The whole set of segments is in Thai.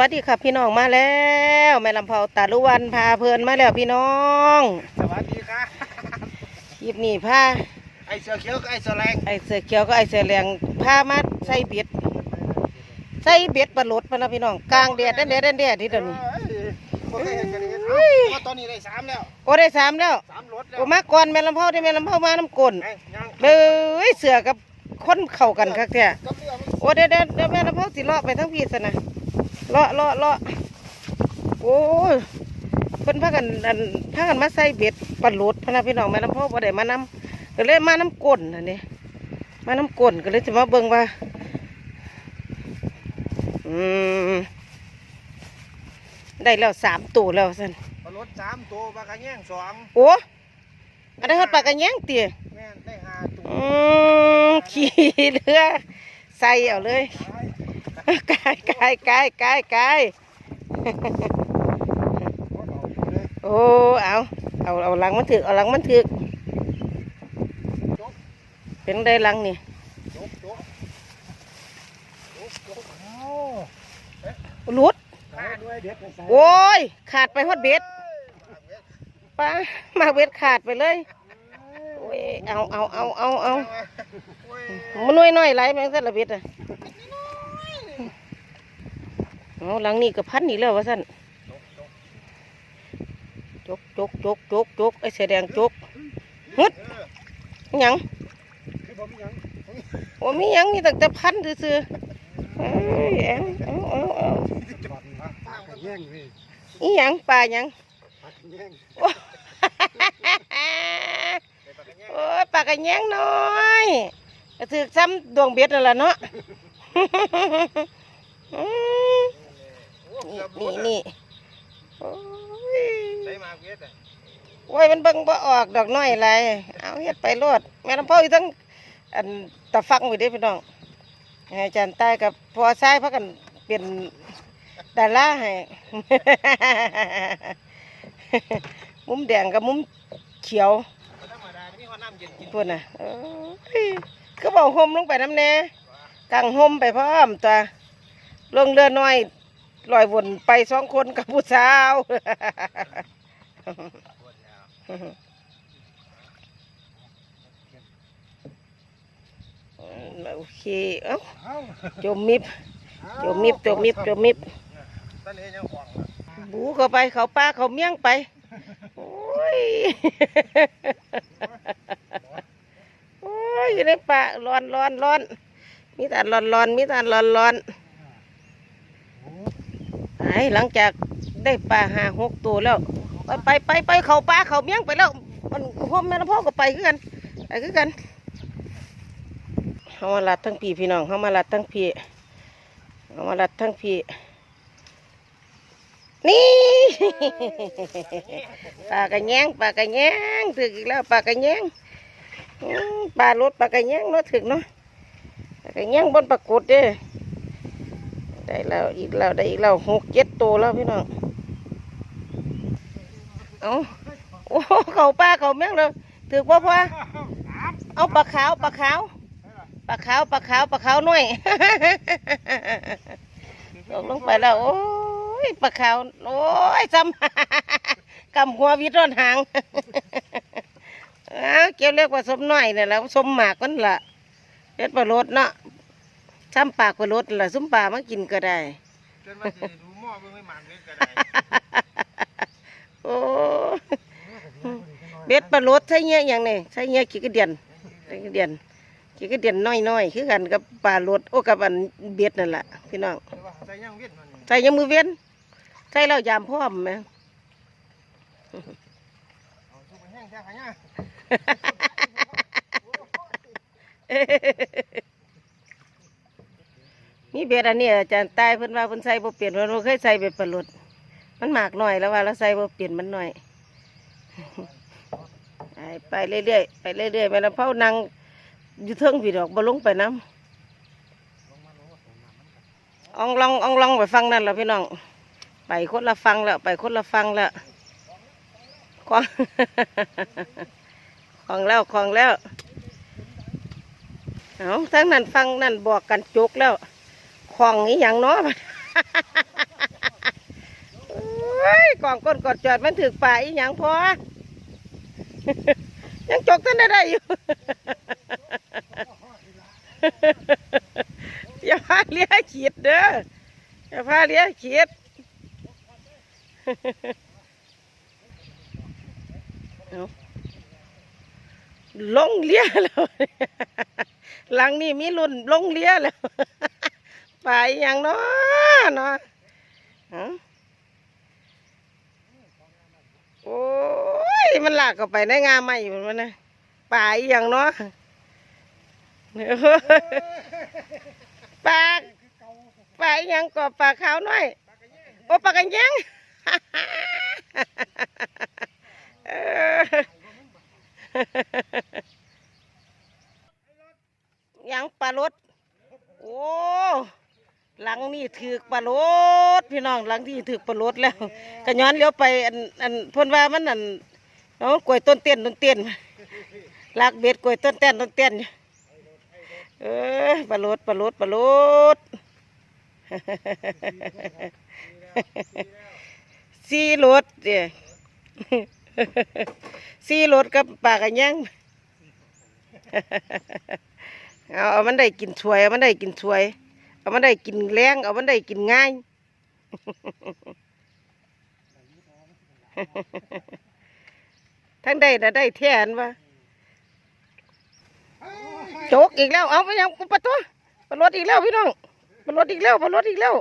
วัสดีครับพี่น้องมาแล้วแม่ลำเผาตาลุวันพาเพลินมาแล้วพี่น้อง สวัสดีครับคลิปนี้พาไอเสือเขียวกับไอเสือแรงไอเสือเขียวก็ไอเสือเหลืองพามาใส่เบ็ดใส่เบ็ดปลาหลดพะนะพี่น้องกลางแดดแดดแดดแดดที่เดี๋ยวนี้เอ้ยบ่เคยเห็นกันเลยเอ้าว่าตอนนี้ได้สามแล้วโอ้ได้สามแล้วสามรถแล้วโอ้มาก่อนแม่ลำเผาได้แม่ลำเผามาน้ำกลนไอ้ยังเลยเสือกับคนเข้ากันคักแท้กับเรือมันโอ้เดี๋ยวเดี๋ยวเดี๋ยวแม่ลำเผาสิเลาะไปทั้งพีซะนะ เลาะเลาะเลาะโอ้ยเพิ่นพากันอันพากันมาใส่เบ็ดปลาหลดพะนะพี่น้องแม่ลำเผาบ่ได้มานำก็เลยมาน้ำกลนอันนี้มาน้ำกลนก็เลยจะมาเบิ่งว่าอืมได้แล้วสามตัวแล้วสันปลารถสามตัวปลากระแยงสองโอ้อันนี้นเขาปลากระแยงเตี๋ยแม่นได้ห้าตัวอืมขี่เรือใส่เอาเลย กายกายกายกายกายโอ้เอาเอาเอาหลังมันถึกเอาหลังมันถึกเป็นได้หลังนี่ลุ้ดโอ้ยขาดไปฮอดเบ็ดป้ามาเบ็ดขาดไปเลยโอ้ยเอาเอาเอาเอาเอาโอ้ยมันน้อยน้อยไรแมงสันละเบ็ดอะ เอาหลังนี่ก็พันนี่แล้ววะสันจกจกจกจกจกไอ้เสือแดงจกฮึดเอออิหยังคือบ่มีหยังโอ้มีหยังมีแต่แต่พันซื่อๆเอ้ยเอาเอาเอาเอาปลากระแยงนี่อีหยังปลาหยังปลากระแยงโอ้ได้ปลากระแยงโอ้ยปลากระแยงน้อยก็ถือซ้ำดวงเบ็ดนั่นแหละเนาะอืมโอ้ นี่นี่นี่โอ้ยได้มาเวทอะโอ้ยมันเบิ่งบ่ออกดอกน้อยอะไรเอาเฮ็ดไปโลดแม่น้ำพ่ออยู่ทั้งอันตะฟังไว้เด้อพี่น้องให้อาจารย์ใต้กับพอซ้ายพักกันเป็นดาราให้ มุมแดงกับมุมเขียวธรรมดานี่เขาน้ำเย็นกินพวกน่ะเอ้ยก็บอกห่มลงไปน้ำแน่กางห่มไปพร้อมตัวลงเรือน้อย ลอยวนไปสองคนกับผู้สาวโอเคเอ้าจมมิบจมมิบจมมิบจมมิบบูเข้าไปเขาป้าเขาเมี่ยงไปโอ้ยโอ้ยอยู่ในป่าร้อนร้อนร้อนมีแต่ร้อนร้อนมีแต่ร้อนร้อน ไอ้หลังจากได้ปลาหาหกตัวแล้ว ไปไปไปไปเขาป้าเขาเมี่ยงไปแล้ว มันพ่อแม่ละพ่อก็ไปคือกันไปคือกันเขามาลัดทั้งพี่พี่น้องเขามาลัดทั้งพี่เขามาลัดทั้งพี่นี่ปลากระแยงปลากระแยงถึกอีกแล้วปลากระแยงอืมปลารถปลากระแยงเนาะถึกเนาะปลากระแยงบนปลากดเด้อ ได้แล้วอีกแล้วได้อีกแล้วหกเจ็ดตัวแล้วพี่น้องเอาโอ้เขาปลาเขาแม่งเลยถึกพ่อพ่อเอาปลาขาวปลาขาวปลาขาวปลาขาวปลาขาวหน่อยตกลงไปแล้วโอ้ยปลาขาวโอ้ยซ้ำกำหัววิตรอนหางอ้าเกี่ยวเรียกว่าสมน้อยเนี่ยแล้วสมหมากมันละเด็ดปลารดเนาะ ซ้ำปากปลารดละซุ้มปลามากินก็ได้ จนมาสิดูหม้อเบิ่งไม่หมันเลยก็ได้โอ้เบ็ดปลารดใช่เงี้ยอย่างนี้ใช่เงี้ยขี้กระเดียนขี้กระเดียนขี้กระเดียนน้อยๆคือกันกับปลารดโอ้กับอันเบ็ดนั่นแหละพี่น้องแต่ว่าใส่ย่างเวียดมันนี่ใส่ยังมือเว้นใส่แล้วยามพร้อมไหมเอาสุกไปแห้งแค่ขะเนี่ย นี่เบ็ดอันนี้อาจารย์ตายเพิ่นว่าเพิ่นใส่บ่เปลี่ยนเพิ่นบ่เคยใส่เบ็ดปลาหลดมันหมากหน่อยแล้วว่าเราใส่บ่เปลี่ยนมันหน่อย ไปเรื่อยๆไปเรื่อยๆไปแล้วเผานั่งอยู่เทิงพี่ดอกบ่ลงไปน้ำอองลองอองลองไปฟังนั่นแล้วพี่น้อง ไปคนละฟังแล้วไปคนละฟังแล้วของของแล้วของแล้วเอาทั้งนั้นฟังนั่นบอกกันจุกแล้ว ของนี้อย่างเน้อเฮ้ยกล่องก้นกอดจอดมันถึกป่าอีหยังพอ ยังจกท่านได้ได้อยู่อย่าพาเลี้ยขีดเด้ออย่าพาเลี้ยขีดเอาลงเลี้ยแล้วหลังนี้มีรุ่นลงเลี้ยแล้ว ไปอย่างเนาะเนาะโอ้ยมันหลากเข้าไปในงาไม่อยู่มันนะป่าอีหยังเนาะปากปาอีหยังกอบปาขาวน้อยโอ้ปากันยังยังปลารถโอ้ หลังนี่ถือกปลารถพี่น้องหลังที่ถือกปลารถแล้วก็ย้อนเลี้ยวไปอันอันเพ่นว่ามันอันเอากล้วยต้นเตี้ยนต้นเตี้ยนลากเบ็ดกล้วยต้นเตี้ยนต้นเตี้ยนอยู่เออปลารถปลารถปลารถซีรถเดี๋ยซีรถกับปากกันยังเอาเอามันได้กินช่วยเอามันได้กินช่วย เอามันได้กินแรงเอามันได้กินง่าย ทั้งได้นะได้แทนวะโจกอีกแล้ว เอาไปยังปะตัวปะรถอีกแล้วพี่น้องปะรถอีกแล้วปะรถอีกแล้ว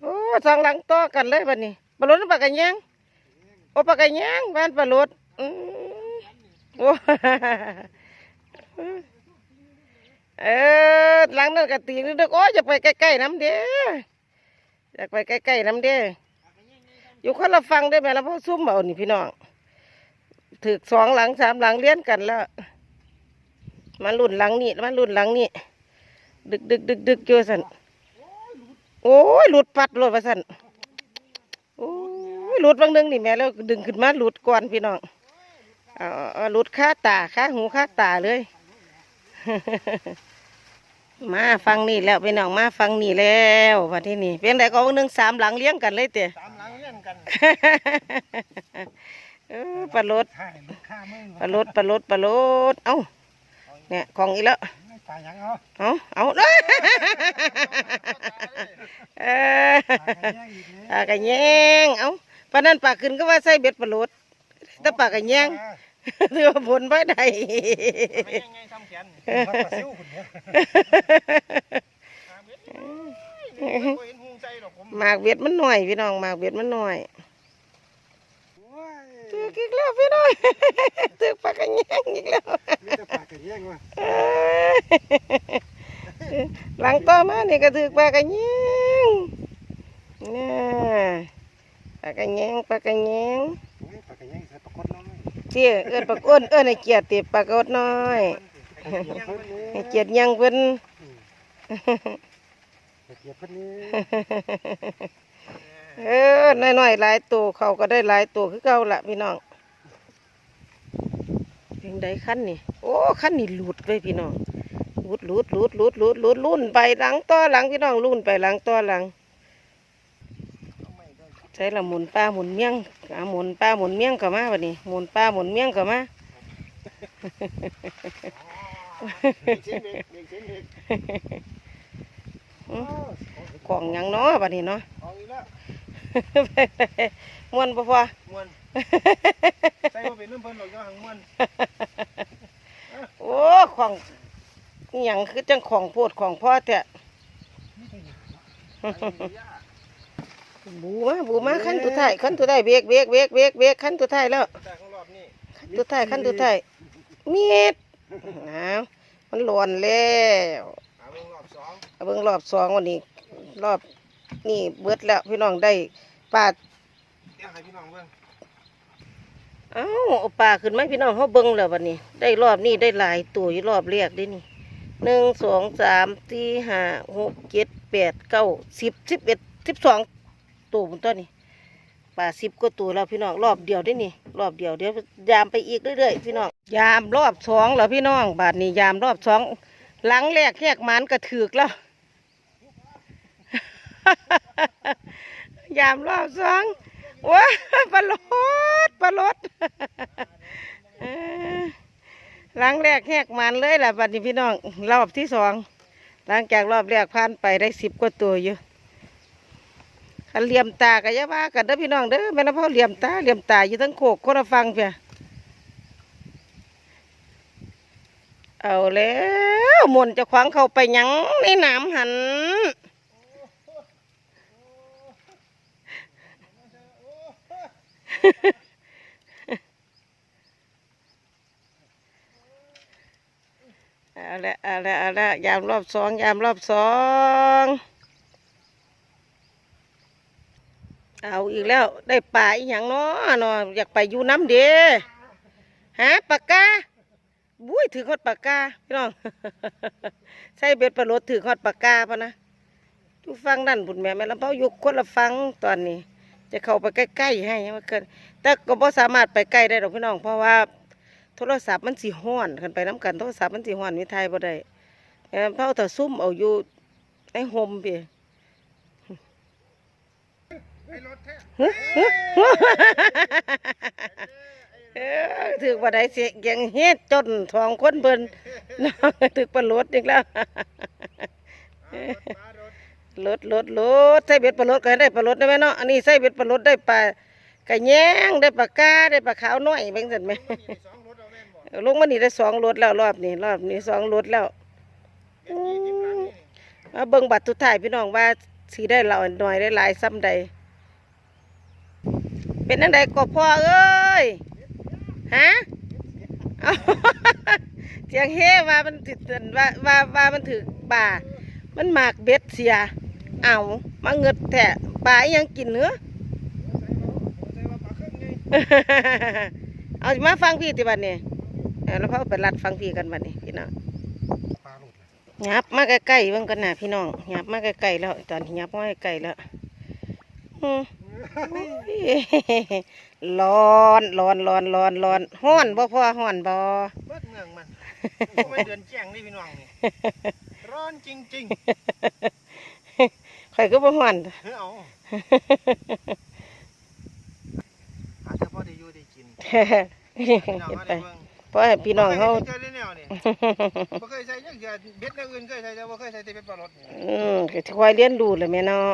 โอ้สองหลังต่อกันเลยบัดนี้ปะรถปากกันยังโอ้ปากกันยังบ้านปะรถอืมโอ้ เออหลังนั้นกตีนึกโอ้ยจะไปใกล้ๆน้ำเด้ออยากไปใกล้ๆน้ำเด้ออยู่คนละฟังได้ไหมแล้วพ่อซุ่มเอานี่พี่น้องถึกสองหลังสามหลังเลี้ยนกันแล้วมาลุ่นหลังนี่มาลุ่นหลังนี่ดึกดึกดึกดึกเจอสันโอ้ยหลุดปัดหลุดมาสันโอ้ยหลุดบางนึงนี่แม่แล้วดึงขึ้นมาหลุดก่อนพี่น้องอาเอาเอาหลุดค่าตาค่าหูค่าตาเลย มาฟังนี่แล้วพี่น้องมาฟังนี่แล้ววันที่นี่เป็นไรก็หนึ่งสามหลังเลี้ยงกันเลยเตะสามหลังเล่นกันเออปลาลดข้าลูกข้ามึงปลาลดปลาลดปลาลดเอ้าเนี่ยของอีกแล้วไม่ตายยังเหรอเอาเอาเด้อเออตายยังอีกปลากระแยงเอาปลานั่นปลาขึ้นก็ว่าใส่เบ็ดปลาลดแต่ปลากระแยง ถือว่าผลไ่ได้ไม่ยังไงทำแขนมันก็ซิ้วคุณเนี่ยเห็นหูใจหรอกผมหมากเบ็ดมันหน่อยพี่น้องหมากเบ็ดมันหน่อยโอ้ยถืออีกแล้วพี่น้องถือปลากระแยงอีกแล้วมีแต่ปากกันแย่งว่ะหลังต่อมานี่ก็ถือปลากระแยงนี่ปลากระแยงปลากระแยง เจี๊ยเอิ้นปลากอ้นเอิ้นให้เกียรติปลากดน้อยเกียรติเพิ่นนี่ให้เกียรติยังเพิ่นเกียรติเพิ่นนี่เออน้อยๆหลายตัวเขาก็ได้หลายตัวคือเก่าละพี่น้องเพียงใดขั้นนี่โอ้ขั้นนี่หลุดไปพี่น้องหลุดหลุดหลุดหลุดหลุดหลุดลุ่นไปหลังต่อหลังพี่น้องลุ่นไปหลังต่อหลัง ใช้ละหมุนป้าหมุนเมี่ยงอ่าหมุนป้าหมุนเมี่ยงเข้ามาบัดนี้หมุนป้าหมุนเมี่ยงเข้ามาเด็กเด็กเด็กเด็กเด็กอื้อของหยังเนาะบัดนี้เนาะเอาอีกแล้วม่วนบ่พอมวนใส่ว่าเป็นน้ำเพิ่นหรอกยังหังมวนโอ้ของอหยังคือจังของโพดของพ่อแท้ บูมาบูมาขั้นตัวท้ายขั้นตัวท้ายเบรกเบรกเบรกเบรกเบรกขั้นตัวท้ายแล้วแต่ของรอบนี้ขั้นตัวท้ายขั้นตัวท้ายมีดอ้าวมันหลวนแล้วหาเบิ่งรอบสองเอาเบิ่งรอบสองวันนี้ รอบนี่เบิดแล้วพี่น้องได้ปลาเดี๋ยวให้พี่น้องเบิ่งเอ้าเอาปลาขึ้นไหมาพี่น้องเขาเบิ่งแล้ววันนี้ ได้รอบนี้ได้หลายตัวอยู่รอบแรกได้นี่หนึ่งสองสามสี่ห้าหกเจ็ดแปดเก้าสิบสิบเอ็ดสิบสอง ตัวบนต้นนี่ปลาสิบกว่าตัวแล้วพี่น้องรอบเดียวได้นี่รอบเดียวเดี๋ยวยามไปอีกเรื่อยๆพี่น้องยามรอบสองแล้วพี่น้อง บาทนี้ยามรอบสองหลังแรกแยกมันกระถือกแล้วยามรอบสองว้าปลาลดปลาลดเออหลังแรกแหกมันเลยแหละบัดนี้พี่น้อง รอบที่สองหลังจากรอบแรกผ่านไปได้สิบกว่าตัวอยู่ คันเหลี่ยมตาก็อย่าว่ากันเด้อพี่น้องเด้อแม่นพ่อเหลี่ยมตาเหลี่ยมตาอยู่ทั้งโคกคนละฟังเพียเอาแล้วมนจะขวางเข้าไปยังในน้ำหันเอาละเอาละเอาละยามรอบสองยามรอบสอง เอาอีกแล้วได้ป่าอีหยังเนาะเนาะอยากไปอยู่น้ำเด้ฮะปากกาบุ้ยถือขอดปากกาพี่น้องใส่เบ็ดปลาโลดถือขอดปากกาพะนะอยู่ฟังนั่นบุญแม่แม่ลำเผาอยู่คนละฟังตอนนี้ จะเข้าไปใกล้ๆให้มันเกินแต่ก็บ่สามารถไปใกล้ได้หรอกพี่น้องเพราะว่าโทรศัพท์มันสิห้อนกันไปน้ำกันโทรศัพท์มันสิห้อนมีไทยบ่ได้แม่เผาแต่ซุ่มเอาอยู่ในโฮมพี่ ถแท้เออถือบ่ได้เสียยังเฮ็ดจนทองคนเบิ่นน้องถือปลาโลดอีกแล้วปลารถรถรถรถใส่เบ็ดปลาโลดก็ให้ได้ปลาโลดได้ไหมเนาะอันนี้ใส่เบ็ดปลาโลดได้ปลากระแยงได้ปลากาได้ปลาขาวน้อยแบ่งสันไหมนี่สองรถเอาแม่นบ่ลงมานี่ได้สองรถแล้วรอบนี้รอบนี้สองรถแล้วเจ็ดยี่สิบหลังนี่มาเบิ่งบัตรทุกถ่ายพี่น้องว่าสีได้เราหน่อยได้หลายซ้ำใด เป็นนั่นใดก็พ่อเอ้ยฮะเสียงเฮว่ามันติดว่าว่าว่ามันถือป่ามันหมากเบ็ดเสีย เอามาเงิดแทะป่าอีหยังกินเนื้อเอามาฟังพี่ติบัดนี้เอาแล้วพาไปรัดฟังพี่กันบัดนี้พี่น้องหยับมาใกล้ๆเบิ่งกันนะพี่น้องหยับมาใกล้ๆแล้วตอนหยับมาใกล้ๆแล้วอืมโอ้ย ร้อนร้อนร้อนร้อนร้อนห้อนบ่พอห้อนบ่เบิดเมืองมันไม่เดือนแจ้งนี่พี่น้องนี่ร้อนจริงข่อยก็บ่ห้อนๆเฮ้ยเอาอาจจะพอได้อยู่ได้กินพี่น้องเฮ็ดเอาไปได้เบิ่งเพราะให้พี่น้องเฮาบ่คยได้แนวนี่บ่เคยใส่จังเทื่อเบ็ดแนวอื่นเคยใส่แต่บ่เคยใส่แต่เบ็ดปลารถนี่อืมก็คอยเรียนรู้แหละแม่เนาะ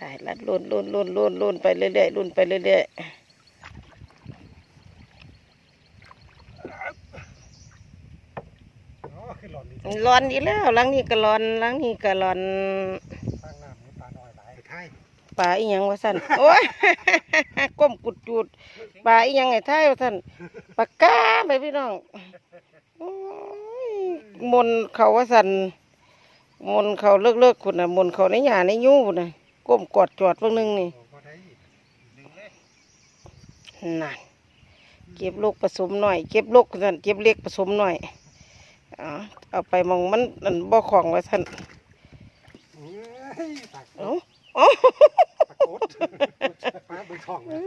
หายลัดลุ่นลุ่นลุ่นลุ่นลุ่นไปเรื่อยๆลุ่นไปเรื่อยเรื่อนนี่ๆร้อนอีแล้วหลังนี้ก็ร้อนหลังนี้ก็ร้อนทางน้ำนี่ปลาน้อยหลายไทยปลาอีหยังวะสั่นโอ้ยก้มกุดจูดปลาอีหยังไงท้ายวะสั่นปลากาไปพี่น้องมนเขาวะสั่นมนเขาเลิกเลิกคุณนะมนเขาในหยาในยู่นะ ก้มกอดจอดเพิ่งนึงนี่โอ้บ่ได้ดึงเลยนั่นเก็บลูกผสมหน่อย เก็บลูกสั่นเก็บเล็กผสมหน่อยเอาเอาไปมองมันมันบ่ของวะสั่นเฮ้ยปลาเอ้าเอ้าปลากดปลาบึกทองนะ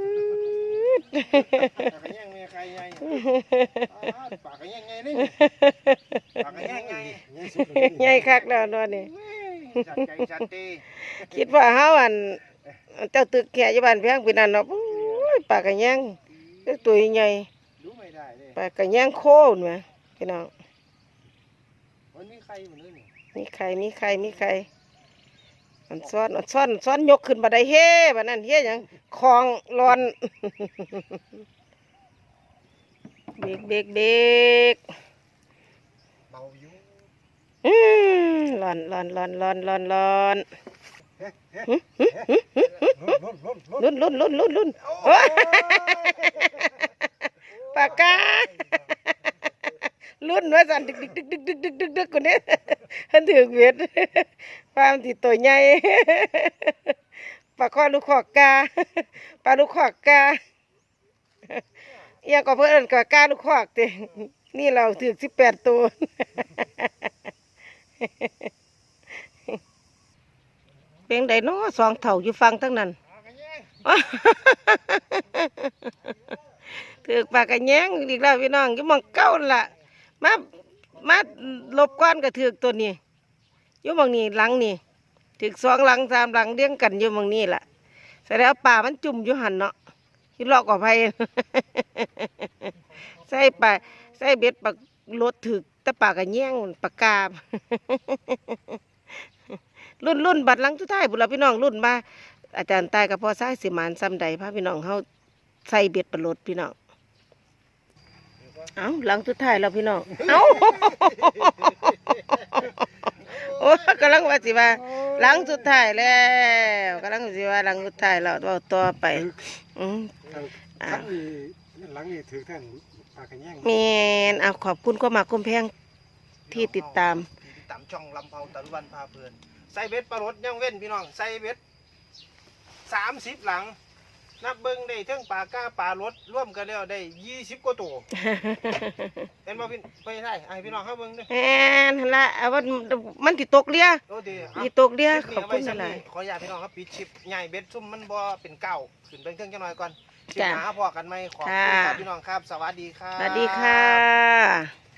ปลากระแยงแม่ไก่ใหญ่อ่าปลากระแยงไงนี่ปลากระแยงไงใหญ่คักแล้วเนอนนี่ สัตใจสัตตีคิดว่าเฮาอันเจ้าตึกแก่อยู่บ้านเพียงปีนั้นเนาะโอ้ยปลากระแยงเล็กตัวใหญ่รู้ไม่ได้เลยปลากระแยงโคตรแหมพี่น้องวันนี้ใครมันเลยนี่มีใครมีใครมีใครมันซ้อนมันซ้อนซ้อนยกขึ้นบันไดเฮ้บัดนั้นเฮ้หยังคลองร้อนเบรกเบรกเบรก เบาอยู่ อื มร้อนร้อนร้อนร้อนร้อนร้อนลุ้นลุ้นลุ้นลุ้นลุ้นลุ้นลุ้นลุ้นโอ้โอ้ยปากกาลุ้นว่าสันดึกดึกดึกดึกดึกดึกดึกดึกคนนี้ท่านถือเวทความติดตัวใหญ่ปลาข้อลูกขอกกาปลาลูกขอกกาเอียงก็เพื่อนก็กาลูกขอกเตนี่เราถือสิบแปดตัว เป็นไดเนาะสองเถ่าอยู่ฟังทั้งนั้นปลากระแยงถือกปากกระแยงอีกแล้วพี่น้องอยี่หมองเก้านั่นละมามาหลบก้อนก็ถือกตัวนี้อยู่หมองนี้หลังนี่ถึกสองหลังสามหลังเลี้ยงกันอยู่หมองนี้ล่ะแสดงว่าป่ามันจุ่มอยู่หันเนาะที่ลอกกว่าไผใส่ปลาใส่เบ็ดปลารถถึกแต่ปลากระแย่งปลากาบ รุ่นรุ่นบัดหลังทุดท้ายบุรพี่น้องรุ่นมาอาจารย์ตายกับพ่อซ้ายสิหมานซ้ำใดพาพี่น้องเฮาใส่เบ็ดปลารถพี่น้องเอ้าหลังทุดท้ายแล้วพี่น้องเอ้าโอ้กำลังว่าสิว่าหลังสุดท้ายแล้วกำลังสิว่าหลังสุดท้ายแล้วเว้าต่อไปอืมทั้งนี้หลังนี้ถือท่านปากกระแยงแม่นเอาขอบคุณก็มาคุ้มแพงที่ติดตามที่ติดตามช่องลำเผาตะลุวันพาเพลิน ใส่เบ็ดปลารดยังเว้นพี่น้องใส่เบ็ดสามสิบหลัง นับเบิ้งได้เทั้งปลาก้าปลารดร่วมกันแล้วได้ยี่สิบกว่าตัวเห็นบ่พี่ไปใช่ไอพี่น้องเข้าเบิ้งเด้วยแม่นหั่นละเอาว่ามันติตกเรือโอ้ดีมีตกเรือคลิปขอบคุณนี้เาไว้ซ้ำหลายขออยากพี่น้องครับปิดชิปใหญ่เบ็ดซุ่มมันบ่เป็นเก้าขึ้นเป็นเครื่องจังหน่อยก่อนชิปจ้ะหาพอกันไหมขอบคุณค่ะครับพี่น้องครับ สวัสดีครับสวัสดีค่ะ